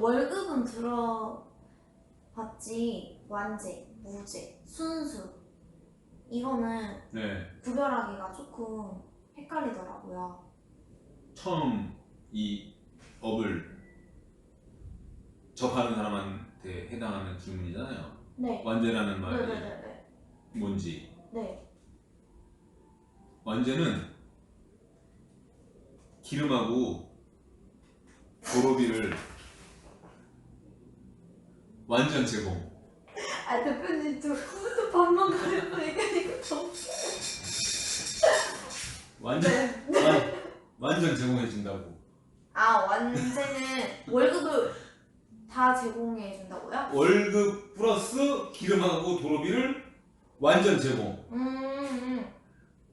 월급은 들어봤지 완제, 무제, 순수 이거는 네. 구별하기가 조금 헷갈리더라고요. 처음 이 업을 접하는 사람한테 해당하는 질문이잖아요. 네. 완제라는 말이 네네네네. 뭔지. 네. 완제는 기름하고 도로비를 완전 제공. 아 대표님 저 컴퓨터 밥만 가려고 얘기하니까 좀. 완전 네. 완, 완전 제공해 준다고. 아 완제는 월급을 다 제공해 준다고요? 월급 플러스 기름하고 도로비를 완전 제공. 음, 음.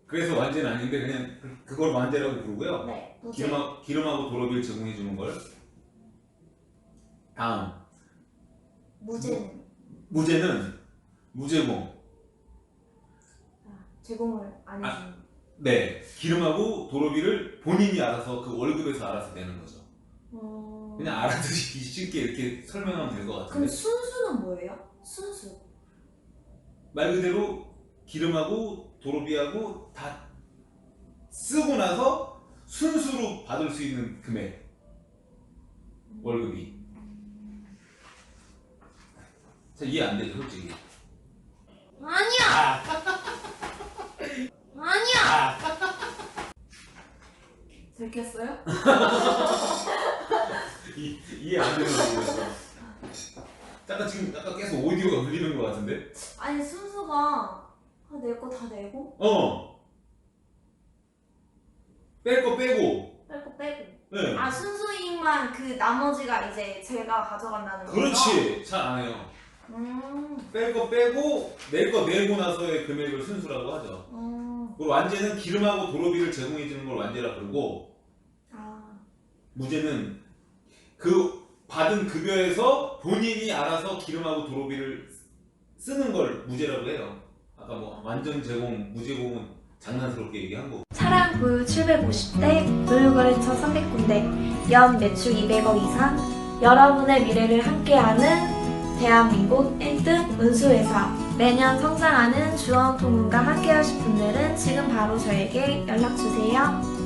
그래서 완제는 아닌데 그냥 그- 그걸 완제라고 부르고요. 네. 기름하, 기름하고 도로비를 제공해 주는 걸. 다음 무제는 무제는 무제공. 아, 제공을 안 아. 해주는. 네, 기름하고 도로비를 본인이 알아서 그 월급에서 알아서 내는 거죠. 음. 그냥 알아듣기 쉽게 이렇게 설명하면 될것 그럼 같은데 순수는 뭐예요? 순수. 말 그대로 기름하고 도로비하고 다 쓰고 나서 순수로 받을 수 있는 금액 월급이 자 이해 안 되죠 솔직히 아니야. 아, 아니야. 아. 들켰어요? 이, 이해 안 되는 거 모르겠어 잠깐 지금 약간 계속 오디오가 울리는 것 같은데 아니 순수가 내 거 다 내고 어. 뺄 거 빼고. 뺄 거 빼고. 네. 아 순수익만 그 나머지가 이제 제가 가져간다는 거죠? 그렇지. 잘 안 해요. 음. 뺄 거 빼고 낼 거 내고 나서의 금액을 순수라고 하죠. 음. 그리고 완제는 기름하고 도로비를 제공해 주는 걸 완제라 그러고 아. 무제는 그 받은 급여에서 본인이 알아서 기름하고 도로비를 쓰는 걸 무제라고 해요. 아까 뭐 완전 제공, 무제공은 장난스럽게 얘기한 거고. 차량 보유 750대, 보유거래처 300군데, 연 매출 200억 이상, 여러분의 미래를 함께하는 대한민국 1등 운수회사. 매년 성장하는 주원 통운과 함께하실 분들은 지금 바로 저에게 연락주세요.